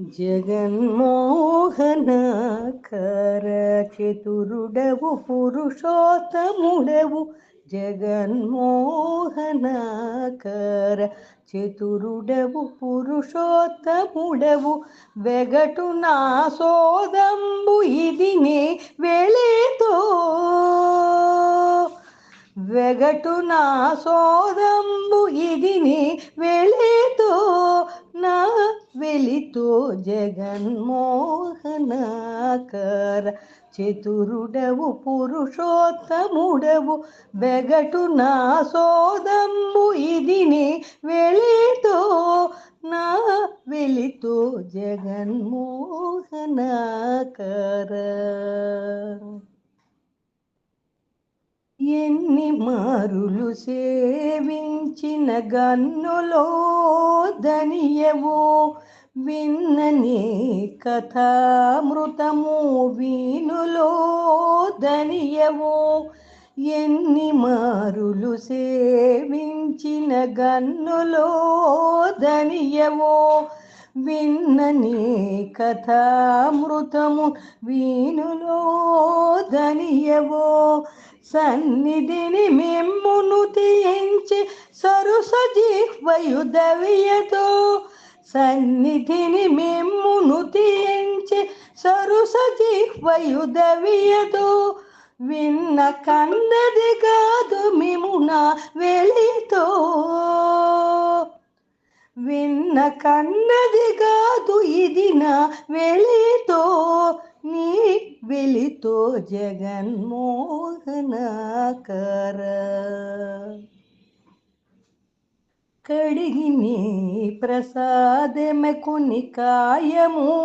జగన్మోహనకర చతురుడవు పురుషోత్తముడవు. జగన్మోహనకర చతురుడవు పురుషోత్తముడవు. వెగటు నా సోదంబు ఇది నే వేళేతో వెగటు నా సో చతురుడవు పురుషోత్తముడవు వెగటు నా సోదంబు ఇది నీ వెళితో నా వెళితో జగన్మోహనాకర. ఎన్ని మారులు సేవించిన గన్నులో ధనియవో విన్ననే కథామృతము వీణులో ధనియవో ఎన్ని మారులు సేవించిన గన్నులో ధనియవో విన్ననే కథామృతము వీణులోధనియవో సన్నిధిని మెమ్మును తీయించి సరుస జిహ్వయుధవియతో సన్నిధిని మెమ్మును తీయించి సరుస జిహ్వయుధవియతో విన్న కందది కాదు మిమున వెలితో. విన్న కన్నది కాదు ఇది నా వెలితో. నీ వెలితో జగన్మోహనకర. కడిగి నీ ప్రసాదమె కొన్ని కాయము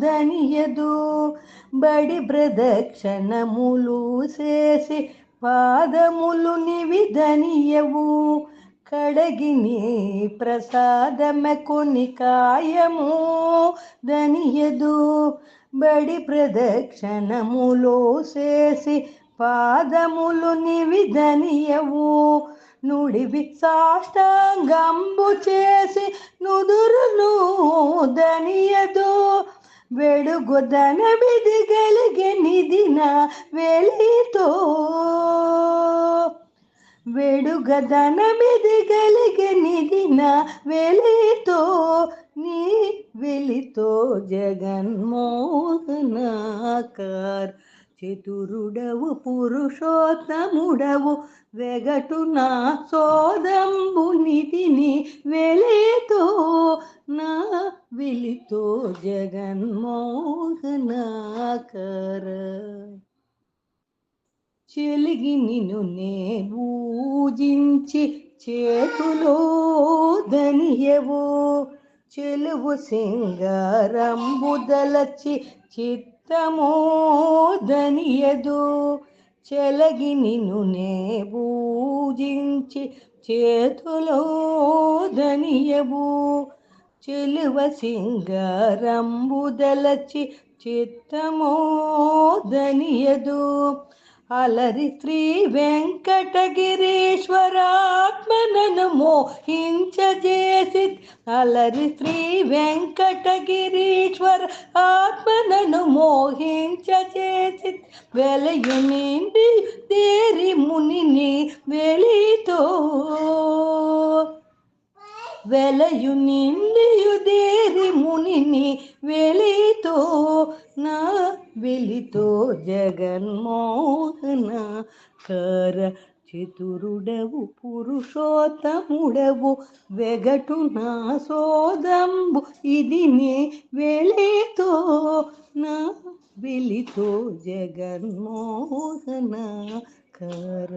ధనియదు. బడి ప్రదక్షిణములు చేసి పాదములు నివి ధనియవు. కడగిని ప్రసాదమె కొన్ని కాయము ధనియదు. బడి ప్రదక్షిణములో చేసి పాదములు నివి ధనియవు. నుడివి సాష్టంగంబు చేసి నుదురును ధనియదు వెడుగుదన ధనమిది కలిగే నిదిన వెలితో వెడుగదన ధనమిది కలిగే నిదిన వెలితో నీ వెలితో జగన్మోహనాకార్ చతురుడవు పురుషోత్తముడవు. వెగటు నా సోదంబు నిధిని వెలితో నా విలితో జగన్మోహనాకర చెలిగి నిన్ను నే పూజించి చేతులో ధనియవో. చెలువు సింగారంబుదలచి చిత్తమో ధనియదు చెలగి నిన్ను నే పూజించి చేతులో ధనియవు చెలువ సింగరంబుదలచి చిత్తమో ధనియదు అలరి శ్రీ వెంకటగిరీశ్వరాత్మనను మోహించజేసి అలరి శ్రీ వెంకటగిరీశ్వర ఆత్మనను మోహించజేసి వెలయు నిండి తేరి మునిని వెలితో. వెలయు నిండియు దేరి మునిని వెలితో. నా వెలితో జగన్మోహన కర చతురుడవు పురుషోత్తముడవు వెగటు నా సోదంబు ఇది నే వెళితో నా వెలితో జగన్మోహన కర